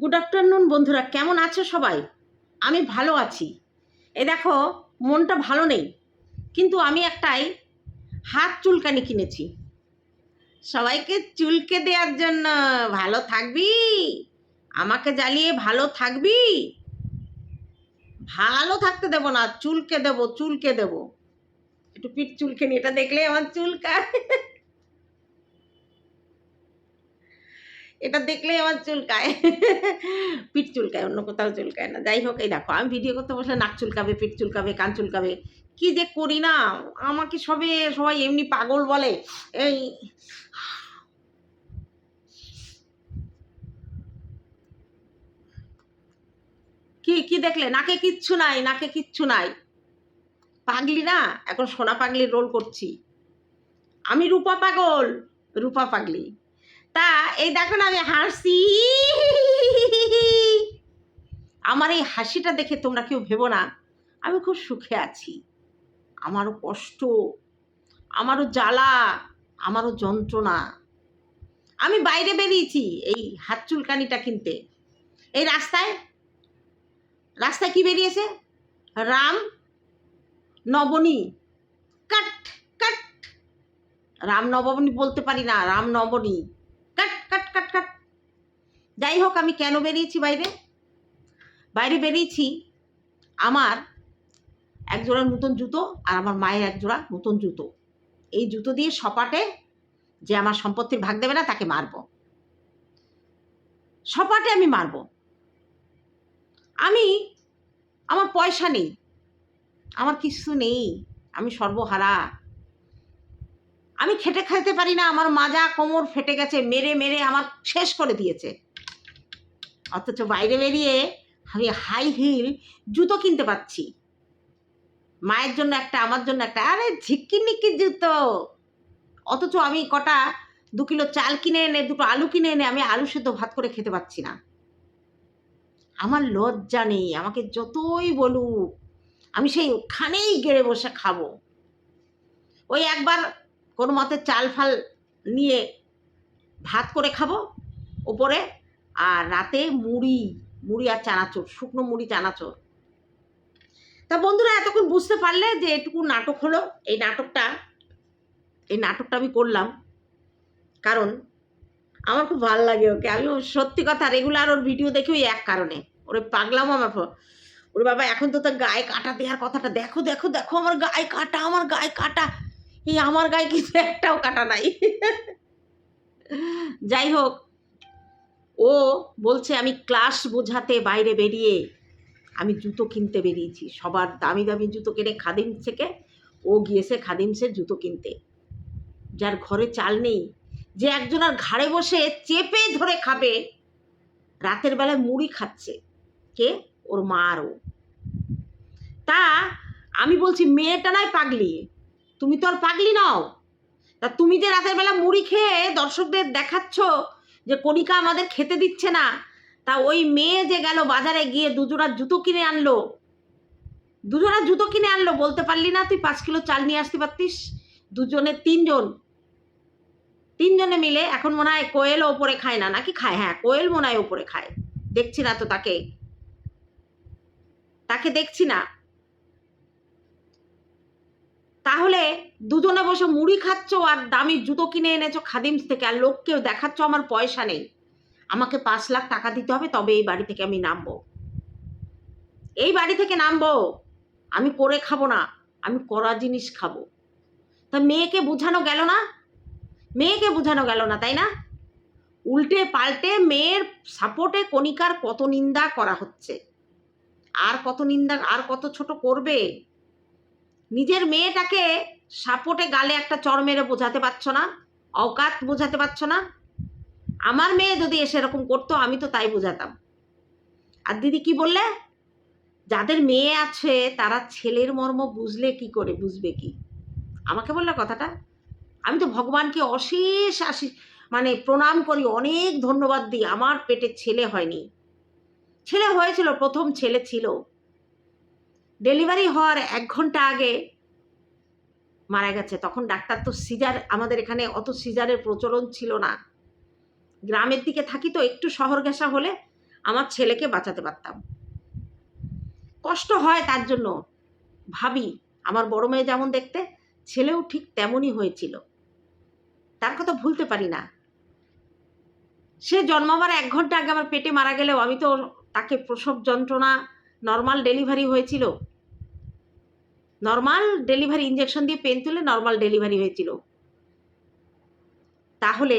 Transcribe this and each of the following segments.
Good afternoon বন্ধুরা। কেমন আছো সবাই? আমি ভালো আছি। এ দেখো, মনটা ভালো নেই, কিন্তু আমি একটাই হাত চুলকানি কিনেছি। সবাইকে চুলকে দেওয়ার জন্য ভালো থাকবি? আমাকে জ্বালিয়ে ভালো থাকবি? ভালো থাকতে দেবো না, চুলকে দেবো চুলকে দেবো। একটু পিঠ চুলকে নি, এটা দেখলে আমার চুলকায়। এটা দেখলে আমার চুলকায়। পিঠ চুলকায়, অন্য কোথাও চুলকায় না। যাই হোক, এই দেখো, আমি ভিডিও করতে বসলে নাক চুলকাবে, পিঠ চুলকাবে, কান চুলকাবে। কি যে করি না? আমাকে সবে সবাই এমনি পাগল বলে। এই কি কি দেখলে? নাকে কিচ্ছু নাই, নাকে কিচ্ছু নাই। পাগলি না? এখন সোনা পাগলির রোল করছি। আমি রূপা পাগল, রূপা পাগলি। তা, এই দেখো না আমি হাসি। আমার এই হাসিটা দেখে তোমরা কেউ ভেবো না, আমি খুব সুখে আছি। আমারও কষ্ট, আমারও জ্বালা, আমারও যন্ত্রণা। আমি বাইরে বেরিয়েছি এই হাত চুলকানিটা কিনতে। এই রাস্তায় রাস্তায় কি বেরিয়েছে? রাম নবনী। কাট কাট। রাম নবনী বলতে পারি না, রাম নবনী। যাই হোক আমি কেন বেরিয়েছি, বাইরে? বাইরে বেরিয়েছি আমার এক জোড়া নতুন জুতো আর আমার মায়ের এক জোড়া নতুন জুতো। এই জুতো দিয়ে সপাটে যে আমার সম্পত্তির ভাগ দেবে না, তাকে মারব। সপাটে আমি মারব। আমি, আমার পয়সা নেই। আমার কিছু নেই। আমি সর্বহারা। আমি খেটে খাইতে পারি না। আমার মাজা কোমর ফেটে গেছে, মেরে মেরে আমার শেষ করে দিয়েছে। অথচ বাইরে বেরিয়ে আমি হাই হিল জুতো কিনতে পাচ্ছি। মায়ের জন্য একটা, আমার জন্য একটা, আরে ঝিক্কি নিক্কি জুতো। অথচ আমি কটা, দু কিলো চাল কিনে এনে, দুটো আলু কিনে এনে আমি আলু সেদ্ধ ভাত করে খেতে পাচ্ছি না। আমার লজ্জা নেই, আমাকে যতই বলুক, আমি সেই ওখানেই গেড়ে বসে খাব। ওই একবার কোনো মতে চাল ফাল নিয়ে ভাত করে খাব, ওপরে আর রাতে মুড়ি মুড়ি আর চানাচুর, শুকনো মুড়ি, চানাচুর। তা বন্ধুরা, এতক্ষণ বুঝতে পারলে যে এটুকু নাটক হলো। এই নাটকটা এই নাটকটা আমি করলাম। কারণ আমার খুব ভালো লাগে ওকে। আমি সত্যি কথা রেগুলার ওর ভিডিও দেখি ওই এক কারণে। ওরে পাগলাম আমার ওরে বাবা, এখন তো তার গায়ে কাটা দেওয়ার কথাটা। দেখো দেখো দেখো আমার গায়ে কাটা, আমার গায়ে কাটা। এই আমার গায়ে কিন্তু একটাও কাটা নাই। যাই হোক ও বলছে, আমি ক্লাস বোঝাতে বাইরে বেরিয়ে আমি জুতো কিনতে বেরিয়েছি। সবার দামি দামি জুতো কিনে খাদিম থেকে ও গিয়েছে খাদিমসের জুতো কিনতে। যার ঘরে চাল নেই, যে একজনের ঘাড়ে বসে চেপে ধরে খাবে, রাতের বেলায় মুড়ি খাচ্ছে। কে? ওর মা আর ও। তা আমি বলছি, মেয়েটা নয় পাগলি। তুমি তো আর পাগলি নাও। তা তুমি যে রাতের বেলা মুড়ি খেয়ে দর্শকদের দেখাচ্ছ যে কণিকা আমাদের খেতে দিচ্ছে না। তা ওই মেয়ে যে গেল বাজারে গিয়ে দুজোড়া জুতো কিনে আনলো। দুজোড়া জুতো কিনে আনলো বলতে পারলি না তুই পাঁচ কিলো চাল নিয়ে আসতে পারতিস? দুজনে তিনজন। তিনজনে মিলে এখন মনে হয় কোয়েল ওপরে খায় না, নাকি খায়? হ্যাঁ কোয়েল মনে হয় ওপরে খায়। দেখছি না তো তাকে। তাকে দেখছি না। তাহলে দুজনে বসে মুড়ি খাচ্ছ আর দামি জুতো কিনে এনেছো খাদিমস থেকে, আর লোককেও দেখাচ্ছ আমার পয়সা নেই। আমাকে পাঁচ লাখ টাকা দিতে হবে, তবে এই বাড়ি থেকে আমি নামবো। এই বাড়ি থেকে নামবো। আমি করে খাব না, আমি করা জিনিস খাব। তা মেয়েকে বোঝানো গেল না? মেয়েকে বোঝানো গেল না, তাই না? উল্টে পাল্টে মেয়ের সাপোর্টে কণিকার কত নিন্দা করা হচ্ছে। আর কত নিন্দা, আর কত ছোট করবে? নিজের মেয়েটাকে সাপোর্টে গালে একটা চর মেরে বোঝাতে পারছ না? অকাত বোঝাতে পারছ না? আমার মেয়ে যদি এসে এরকম করতো, আমি তো তাই বোঝাতাম। আর দিদি কি বললে? যাদের মেয়ে আছে, তারা ছেলের মর্ম বুঝলে কি করে, বুঝবে কি? আমাকে বললে কথাটা? আমি তো ভগবানকে অশেষ আশি মানে প্রণাম করি, অনেক ধন্যবাদ দিই। আমার পেটে ছেলে হয়নি। ছেলে হয়েছিল, প্রথম ছেলে ছিল। ডেলিভারি হওয়ার এক ঘণ্টা আগে মারা গেছে। তখন ডাক্তার তো সিজার, আমাদের এখানে অত সিজারের প্রচলন ছিল না। গ্রামের দিকে থাকি তো একটু শহর ঘেঁষা হলে আমার ছেলেকে বাঁচাতে পারতাম। কষ্ট হয় তার জন্য। ভাবি, আমার বড় মেয়ে যেমন দেখতে, ছেলেও ঠিক তেমনই হয়েছিল। তার কথা ভুলতে পারি না। সে জন্মাবার এক ঘণ্টা আগে আমার পেটে মারা গেলেও আমি তো তাকে প্রসব যন্ত্রণা নর্মাল ডেলিভারি হয়েছিল। নর্মাল ডেলিভারি ইঞ্জেকশন দিয়ে পেন তুলে নর্মাল ডেলিভারি হয়েছিল। তাহলে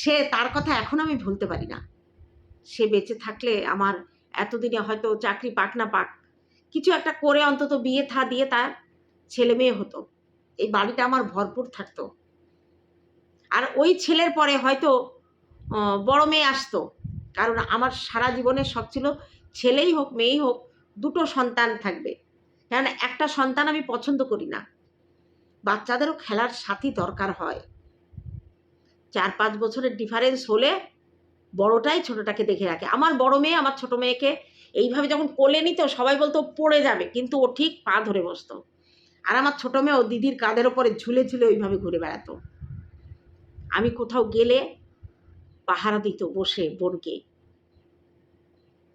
সে তার কথা এখন আমি ভুলতে পারি না। সে বেঁচে থাকলে আমার এতদিনে হয়তো চাকরি পাক না পাক, কিছু একটা করে অন্তত বিয়ে থা দিয়ে তার ছেলে মেয়ে হতো। এই বাড়িটা আমার ভরপুর থাকতো। আর ওই ছেলের পরে হয়তো বড় মেয়ে আসতো। কারণ আমার সারা জীবনের শখ ছিল ছেলেই হোক, মেয়েই হোক, দুটো সন্তান থাকবে। কারণ একটা সন্তান আমি পছন্দ করি না। বাচ্চাদেরও খেলার সাথী দরকার হয়। চার পাঁচ বছরের ডিফারেন্স হলে বড়টাই ছোটটাকে দেখে রাখে। আমার বড় মেয়ে, আমার ছোট মেয়েকে এইভাবে যখন কোলে নিত, সবাই বলতো, পড়ে যাবে। কিন্তু ও ঠিক পা ধরে বসতো। আর আমার ছোট মেয়ে ও দিদির কাঁধের ওপরে ঝুলে ঝুলে ওইভাবে ঘুরে বেড়াতো। আমি কোথাও গেলে পাহারা দিত বসে, বোনকে।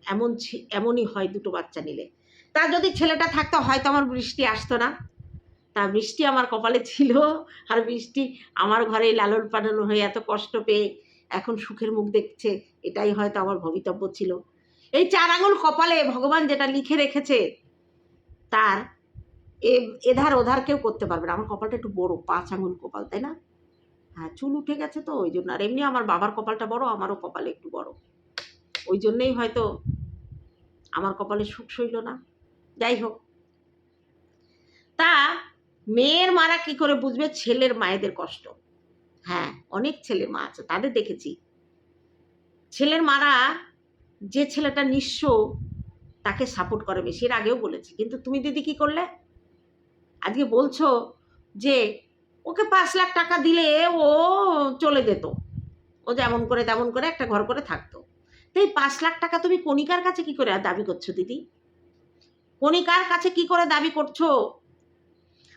এমন এমনই হয় দুটো বাচ্চা নিলে। তা যদি ছেলেটা থাকতো, হয়তো আমার বৃষ্টি আসতো না। তা বৃষ্টি আমার কপালে ছিল, আর বৃষ্টি আমার ঘরে লালন পালন হয়ে এত কষ্ট পেয়ে এখন সুখের মুখ দেখছে, এটাই হয়তো আমার ভবিতব্য ছিল। এই চার আঙুল কপালে ভগবান যেটা লিখে রেখেছে, তার এ, এধার ওধার কেউ করতে পারবে না। আমার কপালটা একটু বড়, পাঁচ আঙুল কপাল, তাই না? হ্যাঁ চুল উঠে গেছে তো, ওই জন্য। আর এমনি আমার বাবার কপালটা বড়, আমারও কপালে একটু বড়। ওই জন্যেই হয়তো আমার কপালে সুখ সইল না। যাই হোক। তা মেয়ের মারা কি করে বুঝবে? ছেলের মায়েদের কষ্ট। হ্যাঁ অনেক ছেলের মা আছে, তাদের দেখেছি। ছেলের মারা যে ছেলেটা নিঃস্ব, তাকে সাপোর্ট করে বেশি, এর আগেও বলেছি। কিন্তু তুমি দিদি কি করলে? আজকে বলছো যে ওকে পাঁচ লাখ টাকা দিলে ও চলে যেত। ও যেমন করে তেমন করে একটা ঘর করে থাকতো। তো এই পাঁচ লাখ টাকা তুমি কণিকার কাছে কি করে দাবি করছ দিদি? কণিকার কাছে কি করে দাবি করছ?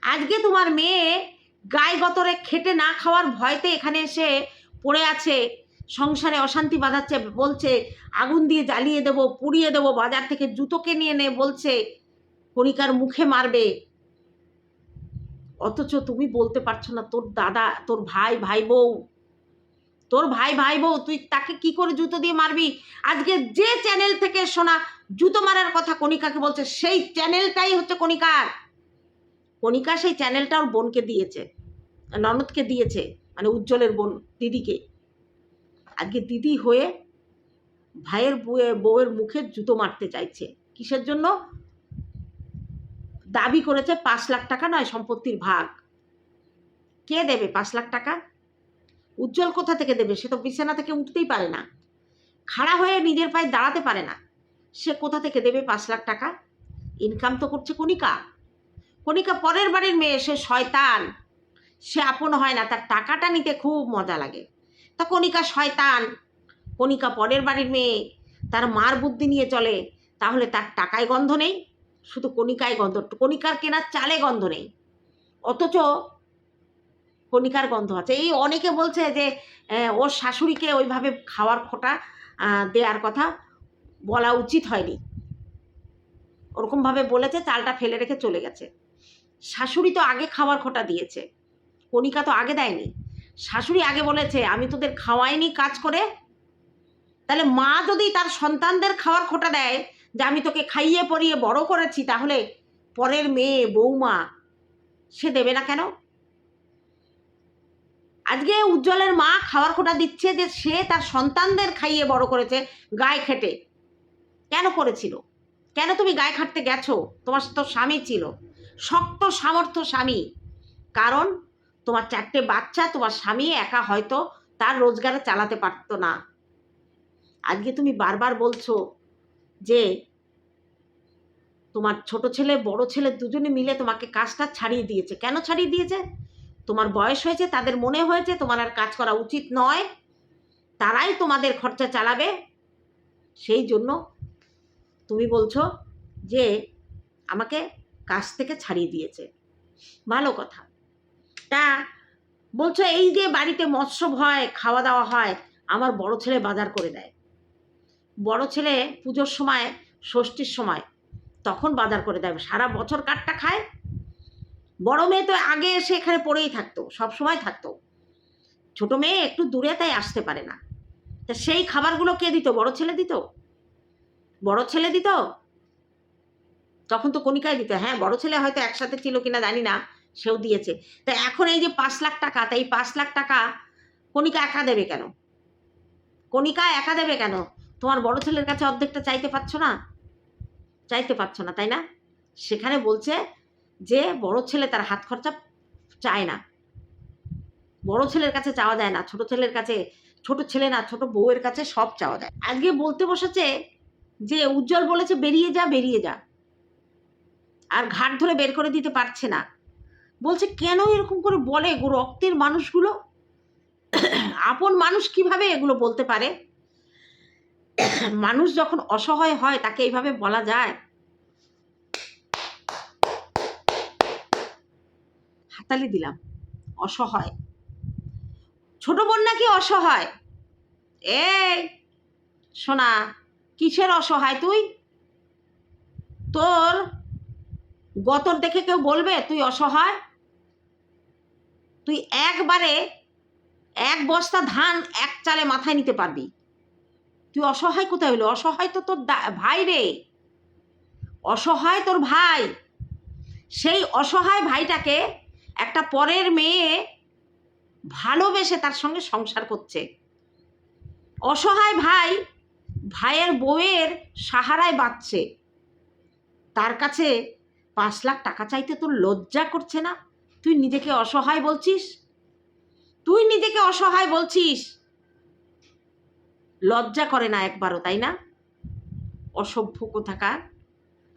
আজকে তোমার মেয়ে গায়ে গতরে খেটে না খাওয়ার ভয়তে এখানে এসে পড়ে আছে, সংসারে অশান্তি বাঁধাচ্ছে, বলছে, আগুন দিয়ে জ্বালিয়ে দেবো, পুড়িয়ে দেবো, বাজার থেকে জুতোকে নিয়ে নে, বলছে কণিকার মুখে মারবে। অথচ তুমি বলতে পারছ না, তোর দাদা, তোর ভাই ভাই বউ তোর ভাই ভাই বউ, তুই তাকে কি করে জুতো দিয়ে মারবি? আজকে যে চ্যানেল থেকে শোনা জুতো মারার কথা কণিকাকে বলছে, সেই চ্যানেলটাই হচ্ছে কণিকার। কণিকা সেই চ্যানেলটা ওর বোনকে দিয়েছে, ননদকে দিয়েছে মানে উজ্জ্বলের বোন দিদিকে। আজকে দিদি হয়ে ভাইয়ের বউয়ে, বউয়ের মুখে জুতো মারতে চাইছে। কিসের জন্য? দাবি করেছে পাঁচ লাখ টাকা নয়, সম্পত্তির ভাগ। কে দেবে পাঁচ লাখ টাকা? উজ্জ্বল কোথা থেকে দেবে? সে তো বিছানা থেকে উঠতেই পারে না। খাড়া হয়ে নিজের পায়ে দাঁড়াতে পারে না। সে কোথা থেকে দেবে পাঁচ লাখ টাকা? ইনকাম তো করছে কণিকা। কণিকা পরের বাড়ির মেয়ে, সে শয়তান। সে আপন হয় না, তার টাকাটা নিতে খুব মজা লাগে। তা কণিকা শয়তান। কণিকা পরের বাড়ির মেয়ে, তার মার বুদ্ধি নিয়ে চলে, তাহলে তার টাকায় গন্ধ নেই। শুধু কণিকায় গন্ধ, কণিকার কেনার চালে গন্ধ নেই। অথচ কণিকার গন্ধ আছে। এই অনেকে বলছে যে ওর শাশুড়িকে ওইভাবে খাওয়ার খোটা দেওয়ার কথা বলা উচিত হয়নি। ওরকমভাবে বলেছে, চালটা ফেলে রেখে চলে গেছে। শাশুড়ি তো আগে খাওয়ার খোটা দিয়েছে। কণিকা তো আগে দেয়নি। শাশুড়ি আগে বলেছে, আমি তোদের খাওয়াইনি কাজ করে। তাহলে মা যদি তার সন্তানদের খাওয়ার খোটা দেয়, যে আমি তোকে খাইয়ে পরিয়ে বড় করেছি, তাহলে পরের মেয়ে, বৌমা, সে দেবে না কেন? আজকে উজ্জ্বলের মা খাওয়ার খোটা দিচ্ছে যে সে তার সন্তানদের খাইয়ে বড় করেছে গায়ে খেটে। কেন করেছিল? কেন তুমি গায়ে খাটতে গেছো? তোমার তো স্বামী ছিল। শক্ত সামর্থ্য স্বামী। কারণ তোমার চারটে বাচ্চা, তোমার স্বামী একা হয়তো তার রোজগারে চালাতে পারতো না। আজকে তুমি বারবার বলছো যে তোমার ছোট ছেলে, বড় ছেলে দুজনে মিলে তোমাকে কাজটা ছাড়িয়ে দিয়েছে। কেন ছাড়িয়ে দিয়েছে? তোমার বয়স হয়েছে, তাদের মনে হয়েছে, তোমার আর কাজ করা উচিত নয়, তারাই তোমাদের খরচা চালাবে। সেই জন্য তুমি বলছো যে আমাকে কাজ থেকে ছাড়িয়ে দিয়েছে। ভালো কথা। তা বলছো এই যে বাড়িতে মৎস্য হয় খাওয়া দাওয়া হয়, আমার বড় ছেলে বাজার করে দেয়। বড় ছেলে পুজোর সময়, ষষ্ঠীর সময় তখন বাজার করে দেয়। সারা বছর কাঠটা খায় বড় মেয়ে তো আগে এসে এখানে পড়েই থাকতো, সব সময় থাকতো। ছোট মেয়ে একটু দূরে তাই আসতে পারে না। তা সেই খাবারগুলো কে দিত, বড় ছেলে দিত? বড় ছেলে দিত? তখন তো কণিকায় দিত হ্যাঁ বড় ছেলে হয়তো একসাথে ছিল কিনা জানি না, সেও দিয়েছে। তা এখন এই যে পাঁচ লাখ টাকা তাই পাঁচ লাখ টাকা কণিকা একা দেবে কেন? কণিকা একা দেবে কেন? তোমার বড় ছেলের কাছে অর্ধেকটা চাইতে পারছ না? চাইতে পারছ না, তাই না? সেখানে বলছে যে বড় ছেলে তার হাত খরচা চায় না। বড় ছেলের কাছে চাওয়া যায় না, ছোট ছেলের কাছে, ছোট ছেলে না, ছোট বউয়ের কাছে সব চাওয়া যায় আজকে বলতে বসেছে যে, উজ্জ্বল বলেছে, বেরিয়ে যা বেরিয়ে যা। আর ঘাট ধরে বের করে দিতে পারছে না। বলছে, কেন এরকম করে বলে গো রক্তের মানুষগুলো? আপন মানুষ কীভাবে এগুলো বলতে পারে? মানুষ যখন অসহায় হয়, তাকে এইভাবে বলা যায়। হাতালি দিলাম। অসহায়। ছোট বোন নাকি অসহায়? এই শোনা কিসের অসহায় তুই? তোর গতর দেখে কেউ বলবে তুই অসহায়? তুই একবারে এক বস্তা ধান এক চালে মাথায় নিতে পারবি। তুই অসহায় কোথায় হলো অসহায় তো তোর ভাই রে। অসহায় তোর ভাই। সেই অসহায় ভাইটাকে একটা পরের মেয়ে ভালোবেসে তার সঙ্গে সংসার করছে। অসহায় ভাই ভাইয়ের বউয়ের সাহারায় বাঁচছে তার কাছে পাঁচ লাখ টাকা চাইতে তোর লজ্জা করছে না? তুই নিজেকে অসহায় বলছিস? তুই নিজেকে অসহায় বলছিস? লজ্জা করে না একবারও, তাই না? অসভ্য কোথাকার।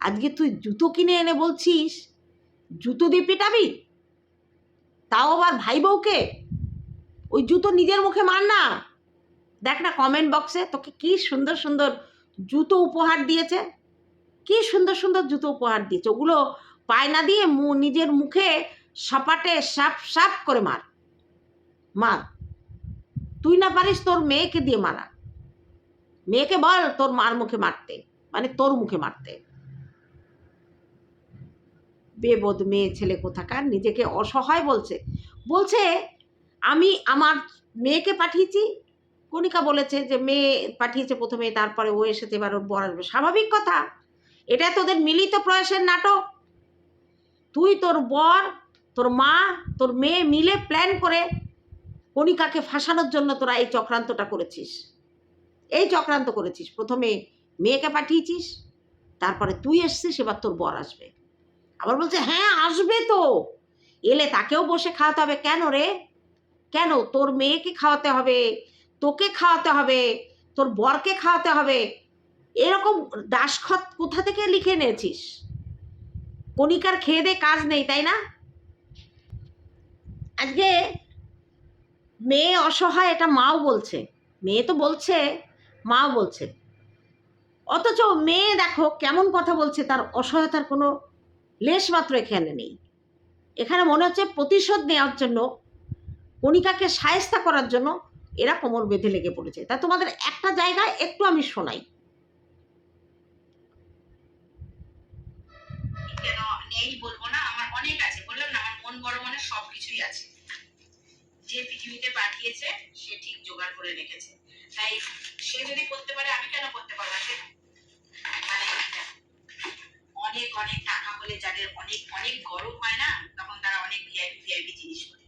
আজকে তুই জুতো কিনে এনে বলছিস? জুতো দিয়ে পেটাবি? তাও আবার ভাই বউকে? ওই জুতো নিজের মুখে মার না? দেখ না কমেন্ট বক্সে তোকে কি সুন্দর সুন্দর জুতো উপহার দিয়েছে। কি সুন্দর সুন্দর জুতো উপহার দিয়েছে। ওগুলো পায় না দিয়ে মু- নিজের মুখে সাপাটে সাপ সাপ করে মার। মার। তুই না পারিস তোর মেয়েকে দিয়ে মারা। মেয়েকে বল তোর মার মুখে মারতে। মানে তোর মুখে মারতে। বেবোধ মেয়ে ছেলে কোথাকার, নিজেকে অসহায় বলছে। বলছে, আমি আমার মেয়েকে পাঠিয়েছি। কণিকা বলেছে যে, মেয়ে পাঠিয়েছে প্রথমে, তারপরে ও এসেছে, এবার ওর বর আসবে। স্বাভাবিক কথা। এটা তোদের মিলিত প্রয়াসের নাটক। তুই তোর বর, তোর মা, তোর মেয়ে মিলে প্ল্যান করে কণিকাকে ফাঁসানোর জন্য তোরা এই চক্রান্তটা করেছিস। এই চক্রান্ত করেছিস। প্রথমে মেয়েকে পাঠিয়েছিস, তারপরে তুই এসছিস, এবার তোর বর আসবে। আবার বলছে হ্যাঁ আসবে তো। এলে তাকেও বসে খাওয়াতে হবে। কেন রে? কেন? তোর মেয়েকে খাওয়াতে হবে, তোকে খাওয়াতে হবে, তোর বরকে খাওয়াতে হবে। এরকম দাসখত কোথা থেকে লিখে নিয়েছিস কণিকার খেয়ে দে, কাজ নেই, তাই না? আজকে মেয়ে অসহায়, এটা মাও বলছে। মেয়ে তো বলছে, মাও বলছে। অথচ মেয়ে দেখো, কেমন কথা বলছে, তার অসহায়তার কোনো লেশ মাত্র এখানে নেই। এখানে মনে হচ্ছে প্রতিশোধ নেওয়ার জন্য, কণিকাকে সায়স্তা করার জন্য এরা কোমর বেঁধে লেগে পড়েছে। তা তোমাদের একটা জায়গায় একটু আমি শোনাই। পাঠিয়েছে, সে ঠিক জোগাড় করে রেখেছে। তাই সে যদি করতে পারে, আমি কেন করতে পারব না? অনেক অনেক টাকা হলে যাদের অনেক অনেক গরম হয় না, তখন তারা অনেক ভিআইপি ভিআইপি জিনিস করে।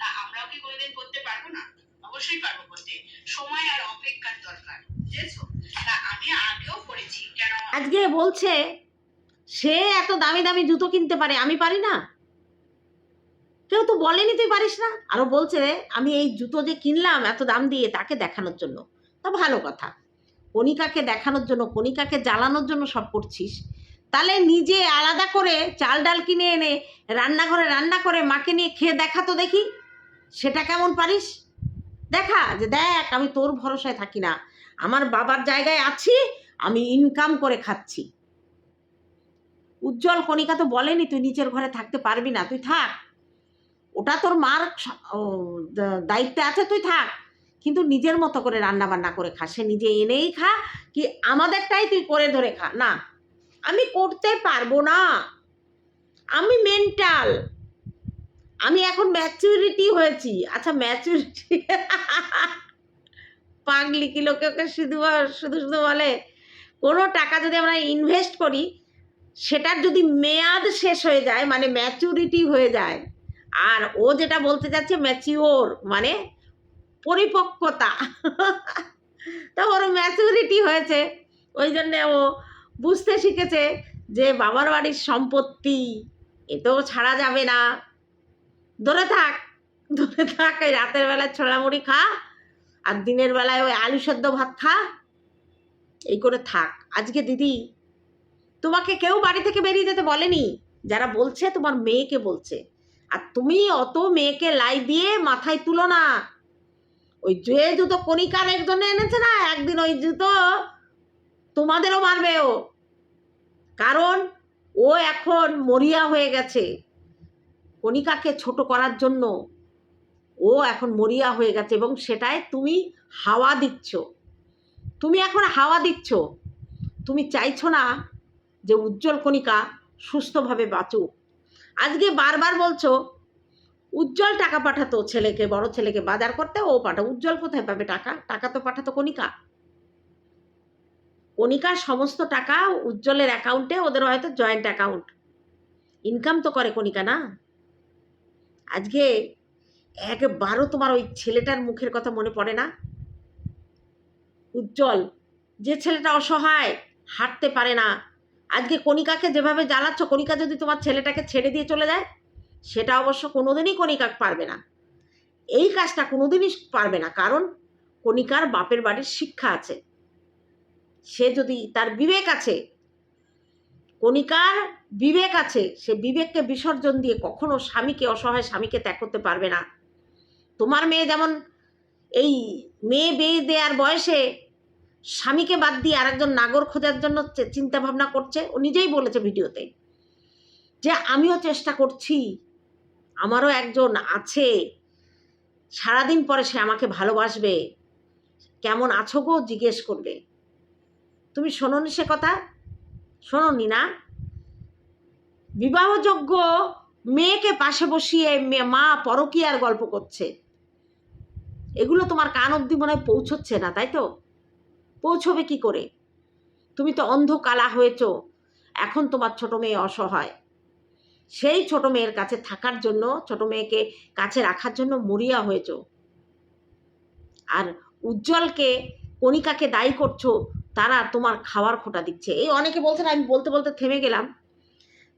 তা আমরাও কি কোনোদিন করতে পারব না? অবশ্যই পারব করতে। সময় আর অপেক্ষার দরকার, বুঝেছ? তা আমি আগেও করেছি, কেন আজকে বলছে, সে এত দামি দামি জুতো কিনতে পারে, আমি পারি না। কেউ তো বলেনি তুই পারিস না। আরও বলছে আমি এই জুতো যে কিনলাম, এত দাম দিয়ে তাকে দেখানোর জন্য। তা ভালো কথা। কণিকাকে দেখানোর জন্য, কণিকাকে জ্বালানোর জন্য সব করছিস। তাহলে নিজে আলাদা করে চাল ডাল কিনে এনে রান্নাঘরে রান্না করে মাকে নিয়ে খেয়ে দেখা তো দেখি। সেটা কেমন পারিস? দেখা যে দেখ, আমি তোর ভরসায় থাকি না। আমার বাবার জায়গায় আছি, আমি ইনকাম করে খাচ্ছি। উজ্জ্বল কণিকা তো বলেনি, তুই নিচের ঘরে থাকতে পারবি না, তুই থাক। ওটা তোর মার দায়িত্বে আছে, তুই থাক। কিন্তু নিজের মতো করে রান্না বান্না করে খা, সে নিজে এনেই খা, কি আমাদেরটাই তুই করে ধরে খা, না। আমি করতে পারব না। আমি মেন্টাল আমি এখন ম্যাচুরিটি হয়েছি। আচ্ছা ম্যাচুরিটি পাগলি কি লোকে ওকে শুধু শুধু শুধু বলে? কোনো টাকা যদি আমরা ইনভেস্ট করি, সেটার যদি মেয়াদ শেষ হয়ে যায় মানে ম্যাচুরিটি হয়ে যায়, আর ও যেটা বলতে যাচ্ছে ম্যাচিওর মানে পরিপক্কতা। তো ওর ম্যাচুরিটি হয়েছে। ওই জন্যে ও বুঝতে শিখেছে যে বাবার বাড়ির সম্পত্তি এতেও ছাড়া যাবে না। ধরে থাক ধরে থাক, এই রাতের বেলায় ছোলা মুড়ি খা, আর দিনের বেলায় ওই আলু সেদ্ধ ভাত খা, এই করে থাক। আজকে দিদি, তোমাকে কেউ বাড়ি থেকে বেরিয়ে যেতে বলেনি? যারা বলছে, তোমার মেয়েকে বলছে। আর তুমি অত মেয়েকে লাই দিয়ে মাথায় তুলো না। ওই জুয়ে জুতো কণিকার একজনে এনেছে না, একদিন ওই জুতো তোমাদেরও মারবে ও। কারণ ও এখন মরিয়া হয়ে গেছে। কণিকাকে ছোট করার জন্য ও এখন মরিয়া হয়ে গেছে এবং সেটায় তুমি হাওয়া দিচ্ছ। তুমি এখন হাওয়া দিচ্ছ। তুমি চাইছো না যে উজ্জ্বল কণিকা সুস্থভাবে বাঁচুক। আজকে বারবার বলছো, উজ্জ্বল টাকা পাঠাতো ছেলেকে, বড় ছেলেকে বাজার করতে, ও পাঠা উজ্জ্বল কোথায় পাবে টাকা? টাকা তো পাঠাতো কণিকা। কণিকার সমস্ত টাকা উজ্জ্বলের অ্যাকাউন্টে, ওদের হয়তো জয়েন্ট অ্যাকাউন্ট। ইনকাম তো করে কণিকা, না? আজকে একবারও তোমার ওই ছেলেটার মুখের কথা মনে পড়ে না? উজ্জ্বল, যে ছেলেটা অসহায়, হাঁটতে পারে না। আজকে কণিকাকে যেভাবে জ্বালাচ্ছ, কণিকা যদি তোমার ছেলেটাকে ছেড়ে দিয়ে চলে যায়, সেটা অবশ্য কোনোদিনই কণিকা পারবে না। এই কাজটা কোনোদিনই পারবে না, কারণ কণিকার বাপের বাড়ির শিক্ষা আছে। সে যদি তার বিবেক আছে, কণিকার বিবেক আছে, সে বিবেককে বিসর্জন দিয়ে কখনো স্বামীকে অসহায় স্বামীকে ত্যাগ করতে পারবে না। তোমার মেয়ে যেমন এই মেয়ে বেয়ে দেওয়ার বয়সে স্বামীকে বাদ দিয়ে আরেকজন নাগর খোঁজার জন্য চিন্তা ভাবনা করছে, ও নিজেই বলেছে ভিডিওতে যে, আমিও চেষ্টা করছি, আমারও একজন আছে, সারাদিন পরে সে আমাকে ভালোবাসবে, কেমন আছো গো? জিজ্ঞেস করবে। তুমি শোনোনি সে কথা? শোনোনি না? বিবাহযোগ্য মেয়েকে পাশে বসিয়ে মে- পরকীয়ার গল্প করছে। এগুলো তোমার কান অবধি মনে হয় পৌঁছচ্ছে না, তাই তো? পৌঁছবে কি করে? তুমি তো অন্ধ কালা হয়েছ, এখন তোমার ছোট মেয়ে অসহায়। সেই ছোট মেয়ের কাছে থাকার জন্য, ছোট মেয়েকে কাছে রাখার জন্য মরিয়া হয়েছ। আর উজ্জ্বলকে, কণিকাকে দায়ী করছ তারা তোমার খাওয়ার খোটা দিচ্ছে। এই অনেকে বলছেন আমি বলতে বলতে থেমে গেলাম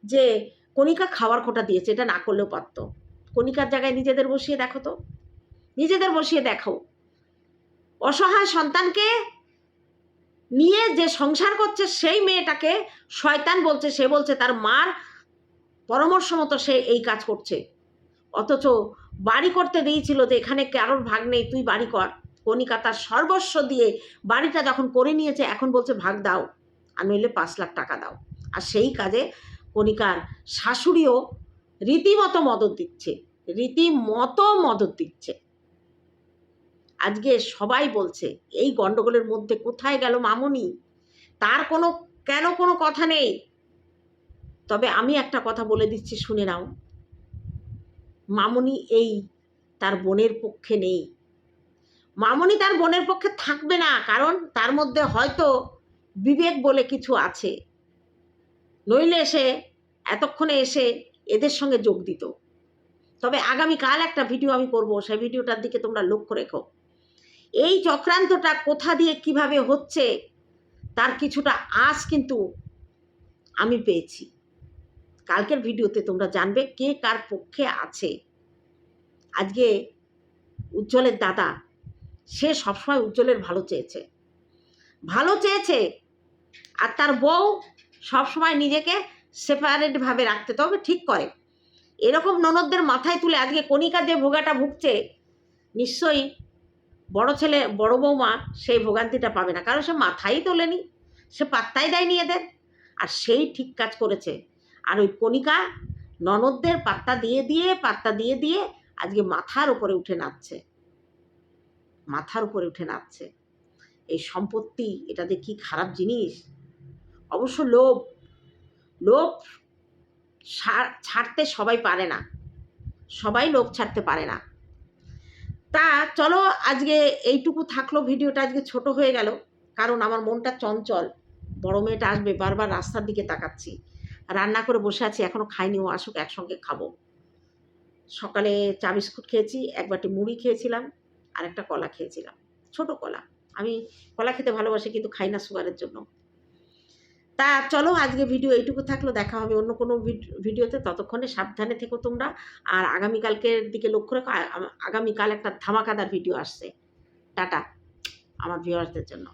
যে, কণিকা খাওয়ার খোটা দিয়েছে, এটা না করলেও পারতো। কণিকার জায়গায় নিজেদের বসিয়ে দেখো তো। নিজেদের বসিয়ে দেখো। অসহায় সন্তানকে নিয়ে যে সংসার করছে, সেই মেয়েটাকে শয়তান বলছে, সে বলছে, তার মার পরামর্শ মতো সে এই কাজ করছে। অথচ বাড়ি করতে দিয়েছিল যে, এখানে কারোর ভাগ নেই, তুই বাড়ি কর। কণিকা তার সর্বস্ব দিয়ে বাড়িটা যখন করে নিয়েছে, এখন বলছে, ভাগ দাও আর নইলে পাঁচ লাখ টাকা দাও। আর সেই কাজে কণিকার শাশুড়িও রীতিমতো মদত দিচ্ছে, রীতিমতো মদত দিচ্ছে। আজকে সবাই বলছে, এই গন্ডগোলের মধ্যে কোথায় গেল মামনি? তার কোনো, কেন কোনো কথা নেই? তবে আমি একটা কথা বলে দিচ্ছি, শুনে নাও। মামুনি এই তার বোনের পক্ষে নেই। মামুনি তার বোনের পক্ষে থাকবে না, কারণ তার মধ্যে হয়তো বিবেক বলে কিছু আছে। নইলে এসে এতক্ষণে এসে এদের সঙ্গে যোগ দিত। তবে আগামীকাল একটা ভিডিও আমি করব, সেই ভিডিওটার দিকে তোমরা লক্ষ্য রেখো। এই চক্রান্তটা কোথা দিয়ে কীভাবে হচ্ছে, তার কিছুটা আঁচ কিন্তু আমি পেয়েছি। কালকের ভিডিওতে তোমরা জানবে কে কার পক্ষে আছে। আজকে উজ্জ্বলের দাদা সে সবসময় উজ্জ্বলের ভালো চেয়েছে। ভালো চেয়েছে, আর তার বউ সবসময় নিজেকে সেপারেটভাবে রাখতে তবে ঠিক করে। এরকম ননদদের মাথায় তুলে আজকে কণিকা যে ভোগাটা ভুগছে, নিশ্চয়ই বড় ছেলে, বড় বৌমা সেই ভোগান্তিটা পাবে না। কারণ সে মাথাই তোলেনি, সে পাত্তাই দেয়নি এদের। আর সেই ঠিক কাজ করেছে। আর ওই কণিকা ননদদের পাত্তা দিয়ে দিয়ে, পাত্তা দিয়ে দিয়ে আজকে মাথার উপরে উঠে নাচছে। মাথার উপরে উঠে নাচছে। এই সম্পত্তি, এটা যে কি খারাপ জিনিস? অবশ্য লোভ লোভ ছাড়তে সবাই পারে না। সবাই লোভ ছাড়তে পারে না। তা চলো, আজকে এইটুকু থাকল ভিডিওটা, আজকে ছোট হয়ে গেল। কারণ আমার মনটা চঞ্চল। বড় মেয়েটা আসবে, বারবার রাস্তার দিকে তাকাচ্ছি। রান্না করে বসে আছি, এখনও খাইনি, ও আসুক, একসঙ্গে খাব। সকালে চা বিস্কুট খেয়েছি, এক বাটি মুড়ি খেয়েছিলাম। আর একটা কলা খেয়েছিলাম, ছোট কলা। আমি কলা খেতে ভালোবাসি কিন্তু খাই না সুগারের জন্য। তা চলো আজকে ভিডিও এইটুকু থাকল, দেখা হবে অন্য কোনো ভিড- ভিডিওতে ততক্ষণে সাবধানে থেকো তোমরা। আর আগামীকালকের দিকে লক্ষ্য রেখো আগামীকাল একটা ধামাকাদার ভিডিও আসছে। টাটা, আমার ভিউয়ার্সদের জন্য।